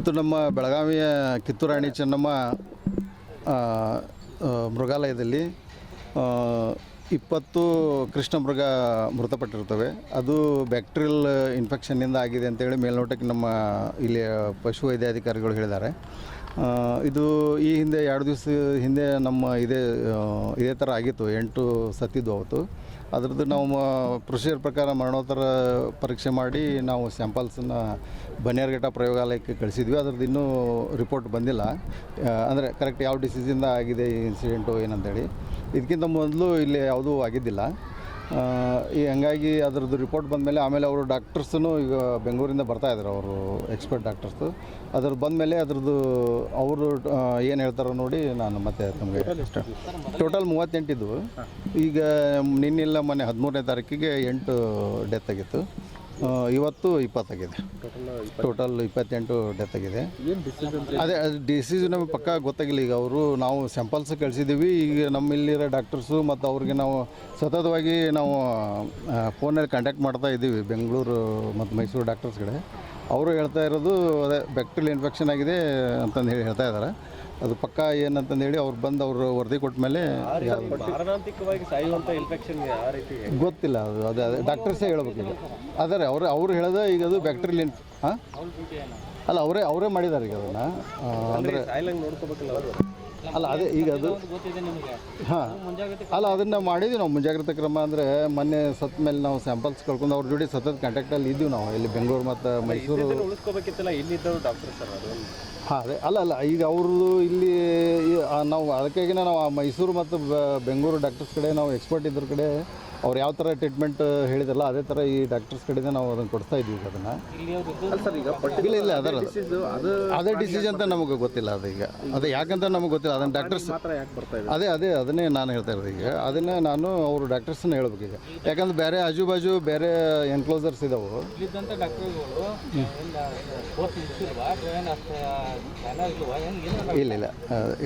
ಮತ್ತು ನಮ್ಮ ಬೆಳಗಾವಿಯ ಕಿತ್ತೂರಾಣಿ ಚೆನ್ನಮ್ಮ ಮೃಗಾಲಯದಲ್ಲಿ ಇಪ್ಪತ್ತು ಕೃಷ್ಣ ಮೃಗ ಮೃತಪಟ್ಟಿರ್ತವೆ ಅದು ಬ್ಯಾಕ್ಟೀರಿಯಲ್ ಇನ್ಫೆಕ್ಷನ್ನಿಂದ ಆಗಿದೆ ಅಂತೇಳಿ ಮೇಲ್ನೋಟಕ್ಕೆ ನಮ್ಮ ಇಲ್ಲಿ ಪಶು ವೈದ್ಯಾಧಿಕಾರಿಗಳು ಹೇಳಿದ್ದಾರೆ. ಇದು ಈ ಹಿಂದೆ ಎರಡು ದಿವಸ ಹಿಂದೆ ನಮ್ಮ ಇದೇ ಇದೇ ಥರ ಆಗಿತ್ತು, ಎಂಟು ಸತ್ತಿದ್ದು ಅವತ್ತು. ಅದ್ರದ್ದು ನಾವು ಪ್ರೊಸೀಜರ್ ಪ್ರಕಾರ ಮರಣೋತ್ತರ ಪರೀಕ್ಷೆ ಮಾಡಿ ನಾವು ಸ್ಯಾಂಪಲ್ಸನ್ನು ಬನ್ನೇರ್ಘಟ್ಟ ಪ್ರಯೋಗಾಲಯಕ್ಕೆ ಕಳಿಸಿದ್ವಿ. ಅದ್ರದ್ದು ಇನ್ನೂ ರಿಪೋರ್ಟ್ ಬಂದಿಲ್ಲ. ಅಂದರೆ ಕರೆಕ್ಟ್ ಯಾವ ಡಿಸೀಸಿಂದ ಆಗಿದೆ ಈ ಇನ್ಸಿಡೆಂಟು ಏನಂತೇಳಿ. ಇದಕ್ಕಿಂತ ಮೊದಲು ಇಲ್ಲಿ ಯಾವುದೂ ಆಗಿದ್ದಿಲ್ಲ. ಈ ಹಂಗಾಗಿ ಅದ್ರದ್ದು ರಿಪೋರ್ಟ್ ಬಂದಮೇಲೆ ಆಮೇಲೆ ಅವರು ಡಾಕ್ಟರ್ಸೂ ಈಗ ಬೆಂಗಳೂರಿಂದ ಬರ್ತಾ ಇದ್ದಾರೆ ಅವರು ಎಕ್ಸ್ಪರ್ಟ್ ಡಾಕ್ಟರ್ಸು ಅದ್ರದ್ದು ಬಂದಮೇಲೆ ಅದ್ರದ್ದು ಅವರು ಏನು ಹೇಳ್ತಾರೋ ನೋಡಿ ನಾನು ಮತ್ತೆ ನಮಗೆ ಟೋಟಲ್ ಮೂವತ್ತೆಂಟಿದ್ದು. ಈಗ ನಿನ್ನೆಲ್ಲ ಮೊನ್ನೆ ಹದಿಮೂರನೇ ತಾರೀಕಿಗೆ ಎಂಟು ಡೆತ್ ಆಗಿತ್ತು. ಇವತ್ತು ಇಪ್ಪತ್ತಾಗಿದೆ. ಟೋಟಲ್ ಇಪ್ಪತ್ತೆಂಟು ಡೆತ್ ಆಗಿದೆ. ಅದೇ ಡಿಸೀಸ್ ನಮಗೆ ಪಕ್ಕ ಗೊತ್ತಾಗಿಲ್ಲ. ಈಗ ಅವರು ನಾವು ಸ್ಯಾಂಪಲ್ಸ್ ಕಳಿಸಿದ್ದೀವಿ ಈಗ ನಮ್ಮಲ್ಲಿರೋ ಡಾಕ್ಟರ್ಸು ಮತ್ತು ಅವ್ರಿಗೆ ನಾವು ಸತತವಾಗಿ ನಾವು ಫೋನಲ್ಲಿ ಕಾಂಟ್ಯಾಕ್ಟ್ ಮಾಡ್ತಾ ಇದ್ದೀವಿ. ಬೆಂಗಳೂರು ಮತ್ತು ಮೈಸೂರು ಡಾಕ್ಟರ್ಸ್ ಅವರು ಹೇಳ್ತಾ ಇರೋದು, ಅದೇ ಬ್ಯಾಕ್ಟೀರಿಯಲ್ ಇನ್ಫೆಕ್ಷನ್ ಆಗಿದೆ ಅಂತಂದು ಹೇಳಿ ಹೇಳ್ತಾ ಇದ್ದಾರೆ ಅದು ಪಕ್ಕ ಏನಂತಂದು ಹೇಳಿ ಅವ್ರು ಬಂದು ಅವರು ವರದಿ ಕೊಟ್ಟ ಮೇಲೆ ಮಾರಣಾಂತಿಕವಾಗಿ ಸಾಯುವಂತ ಇನ್ಫೆಕ್ಷನ್ ಆ ರೀತಿ ಗೊತ್ತಿಲ್ಲ ಅದು ಅದೇ ಅದೇ ಡಾಕ್ಟರ್ಸೇ ಹೇಳ್ಬೇಕು ಈಗ ಅದೇ ಅವ್ರು ಅವ್ರು ಹೇಳೋದು ಈಗ ಅದು ಬ್ಯಾಕ್ಟೀರಿಯಲ್ ಹಾಂ? ಅಲ್ಲ ಅವರೇ ಅವರೇ ಮಾಡಿದ್ದಾರೆ ಈಗ ಅದನ್ನು. ಅಂದರೆ ಅಲ್ಲ ಅದೇ ಈಗ ಅದು ಹಾಂ. ಅಲ್ಲ ಅದನ್ನು ಮಾಡಿದ್ವಿ ನಾವು ಮುಂಜಾಗ್ರತೆ ಕ್ರಮ ಅಂದರೆ ಮೊನ್ನೆ ಸತ್ತ ಮೇಲೆ ನಾವು ಸ್ಯಾಂಪಲ್ಸ್ ಕಳ್ಕೊಂಡು ಅವ್ರ ಜೋಡಿ ಸತತ ಕಾಂಟ್ಯಾಕ್ಟಲ್ಲಿ ಇದ್ದೀವಿ ನಾವು ಇಲ್ಲಿ ಬೆಂಗಳೂರು ಮತ್ತು ಮೈಸೂರು. ಉಳಿಸ್ಕೋಬೇಕಿತ್ತಲ್ಲ ಇಲ್ಲಿದ್ದವರು ಡಾಕ್ಟರ್ ಸರ್ ಅದು ಹಾಂ ಅದೇ. ಅಲ್ಲ ಅಲ್ಲ ಈಗ ಅವ್ರದ್ದು ಇಲ್ಲಿ ನಾವು ಅದಕ್ಕಾಗಿ ನಾವು ಆ ಮೈಸೂರು ಮತ್ತು ಬೆಂಗಳೂರು ಡಾಕ್ಟರ್ಸ್ ಕಡೆ ನಾವು ಎಕ್ಸ್ಪರ್ಟ್ ಇದ್ರ ಕಡೆ ಅವ್ರು ಯಾವ ಥರ ಟ್ರೀಟ್ಮೆಂಟ್ ಹೇಳಿದ್ರಲ್ಲ ಅದೇ ಥರ ಈ ಡಾಕ್ಟರ್ಸ್ ಕಡೆಯೇ ನಾವು ಅದನ್ನು ಕೊಡ್ತಾ ಇದ್ದೀವಿ ಈಗ ಅದನ್ನು. ಸರ್ ಈಗ ಇಲ್ಲ ಇಲ್ಲ ಅದರ ಅದು ಡಿಸೀಸ್ ಅಂತ ನಮಗೆ ಗೊತ್ತಿಲ್ಲ ಅದು ಈಗ. ಅದು ಯಾಕಂತ ನಮಗೆ ಗೊತ್ತಿಲ್ಲ. ಅದನ್ನು ಡಾಕ್ಟರ್ಸ್ ಮಾತ್ರ ಯಾಕೆ ಬರ್ತಾ ಇದೆ? ಅದೇ ಅದೇ ಅದನ್ನೇ ನಾನು ಹೇಳ್ತಾ ಇರೋದು ಈಗ. ಅದನ್ನೇ ನಾನು ಅವರು ಡಾಕ್ಟರ್ಸನ್ನ ಹೇಳ್ಬೇಕು ಈಗ. ಯಾಕಂದ್ರೆ ಬೇರೆ ಆಜು ಬಾಜು ಬೇರೆ ಎನ್ಕ್ಲೋಸರ್ಸ್ ಇದಾವೆ. ಇಲ್ಲ ಇಲ್ಲ.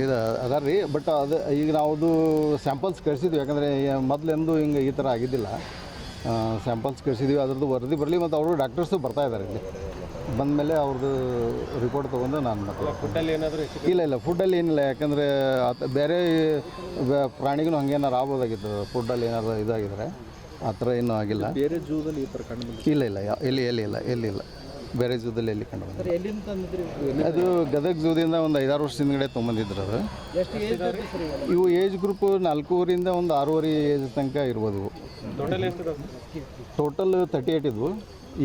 ಇದು ಅದಾರ ರೀ ಬಟ್ ಅದು ಈಗ ನಾವು ಸ್ಯಾಂಪಲ್ಸ್ ಕಳಿಸಿದ್ವಿ. ಯಾಕಂದರೆ ಮೊದಲೆಂದು ಹಿಂಗೆ ಈ ಥರ ಆಗಿದ್ದಿಲ್ಲ. ಸ್ಯಾಂಪಲ್ಸ್ ಕಳಿಸಿದ್ವಿ ಅದ್ರದ್ದು ವರದಿ ಬರಲಿ ಮತ್ತು ಅವರು ಡಾಕ್ಟರ್ಸು ಬರ್ತಾ ಇದ್ದಾರೆ ಇಲ್ಲಿ. ಬಂದಮೇಲೆ ಅವ್ರದ್ದು ರಿಪೋರ್ಟ್ ತೊಗೊಂಡು ನಾನು ಮತ್ತೆ ಫುಡ್ಡಲ್ಲಿ ಏನಾದರೂ ಹೆಚ್ಚು ಇಲ್ಲ ಇಲ್ಲ ಫುಡ್ಡಲ್ಲಿ ಏನಿಲ್ಲ. ಯಾಕಂದರೆ ಬೇರೆ ಪ್ರಾಣಿಗೂ ಹಂಗೇನಾರು ಆಗ್ಬೋದಾಗಿತ್ತು. ಫುಡ್ಡಲ್ಲಿ ಏನಾದರೂ ಇದಾಗಿದ್ರೆ ಆ ಥರ ಏನೂ ಆಗಿಲ್ಲ. ಬೇರೆ ಜೂದಲ್ಲಿ ಈ ಥರ ಕಂಡು ಇಲ್ಲ ಇಲ್ಲ ಎಲ್ಲಿ ಎಲ್ಲಿ ಇಲ್ಲ ಎಲ್ಲಿ ಇಲ್ಲ. ಬೇರೆ ಜೂದಲ್ಲಿ ಎಲ್ಲಿ ಕಂಡು ಬಂದಿಲ್ಲ. ಎಲ್ಲಿಂದ ತಂದಿದ್ರಿ? ಅದು ಗದಗ ಝೂದಿಂದ ಒಂದು ಐದಾರು ವರ್ಷ ಹಿಂದ್ಗಡೆ ತೊಗೊಂಬಂದಿದ್ರು ಅದು. ಎಷ್ಟು ಏಜ್ ಸರ್ ಇವಾಗ? ಇವು ಏಜ್ ಗ್ರೂಪ್ ನಾಲ್ಕೂವರಿಂದ ಒಂದು ಆರೂವರೆ ಏಜ್ ತನಕ ಇರ್ಬೋದು. ಇವು ಟೋಟಲ್ ಎಷ್ಟು ಟೋಟಲ್ ತರ್ಟಿ ಏಯ್ಟ್ ಇದ್ವು.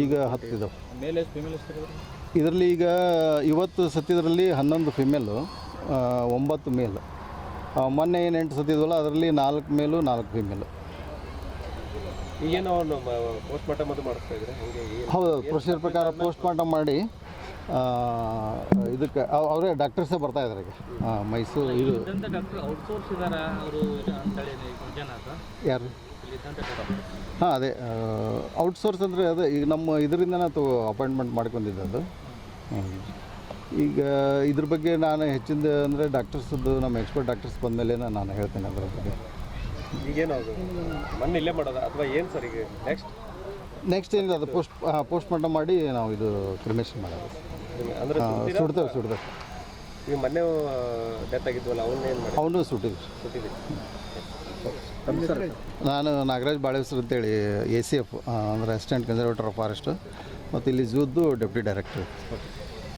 ಈಗ ಹತ್ತು ಇದಾವೆ. ಮೇಲ್ ಎಷ್ಟು ಫಿಮೇಲ್ ಎಷ್ಟು ಇರೋದು? ಇದರಲ್ಲಿ ಈಗ ಇವತ್ತು ಸತ್ತಿದ್ರಲ್ಲಿ ಹನ್ನೊಂದು ಫಿಮೇಲು ಒಂಬತ್ತು ಮೇಲ್ ಮೊನ್ನೆ ಏನು ಎಂಟು ಸತ್ತಿದ್ವಲ್ಲ ಅದರಲ್ಲಿ ನಾಲ್ಕು ಮೇಲು ನಾಲ್ಕು ಫಿಮೇಲು ಈಗೇನು ಪೋಸ್ಟ್ ಮಾರ್ಟಮ್ ಅದು ಮಾಡಿಸ್ತಾ ಹೌದು ಪ್ರೊಸೀಜರ್ ಪ್ರಕಾರ ಪೋಸ್ಟ್ ಮಾರ್ಟಮ್ ಮಾಡಿ ಆ, ಇದಕ್ಕೆ ಅವರೇ ಡಾಕ್ಟರ್ಸೇ ಬರ್ತಾ ಇದ್ದಾರೆ ಈಗ. ಮೈಸೂರು ಇದು ಯಾರು? ಹಾಂ ಅದೇ ಔಟ್ಸೋರ್ಸ್ ಅಂದರೆ ಅದೇ ಈಗ ನಮ್ಮ ಇದರಿಂದನೇ ತೊ ಅಪಾಯಿಂಟ್ಮೆಂಟ್ ಮಾಡ್ಕೊಂಡಿದ್ದೆ ಅದು ಈಗ ಇದ್ರ ಬಗ್ಗೆ ನಾನು ಹೆಚ್ಚಿಂದ ಅಂದರೆ ಡಾಕ್ಟರ್ಸದ್ದು ನಮ್ಮ ಎಕ್ಸ್ಪರ್ಟ್ ಡಾಕ್ಟರ್ಸ್ ಬಂದಮೇಲೆ ನಾನು ಹೇಳ್ತೇನೆ ಅದರ ಬಗ್ಗೆ ಈಗೇನು ಅದು ಮೊನ್ನೆ ಇಲ್ಲೇ ಮಾಡೋದ? ಅಥವಾ ಏನು ಸರ್ ಈಗ ನೆಕ್ಸ್ಟ್ ನೆಕ್ಸ್ಟ್ ಏನಿಲ್ಲ ಅದು ಪೋಸ್ಟ್ ಪೋಸ್ಟ್ ಮಾರ್ಟಮ್ ಮಾಡಿ ನಾವು ಇದು ಕ್ರಿಮೇಷನ್ ಮಾಡೋದು. ಅಂದ್ರೆ ಸುಡ್ತೇವೆ ಸುಡ್ತೇವೆ. ಈಗ ಮೊನ್ನೆ ಡೆತ್ ಆಗಿದ್ವಲ್ಲ ಅವನ್ನ ಏನು ಮಾಡಿ? ಅವನು ಸುಟ್ಟಿದ್ವಿ. ಸುಟ್ಟಿದ್ವಿ. ನಾನು ನಾಗರಾಜ್ ಬಾಳೇಶ್ವರ್ ಅಂತೇಳಿ ಎ ಸಿ ಎಫ್ ಅಂದರೆ ಅಸಿಸ್ಟೆಂಟ್ ಕನ್ಸರ್ವೇಟರ್ ಆಫ್ ಫಾರೆಸ್ಟ್ ಮತ್ತು ಇಲ್ಲಿ ಝೂದ್ದು ಡೆಪ್ಯೂಟಿ ಡೈರೆಕ್ಟರ್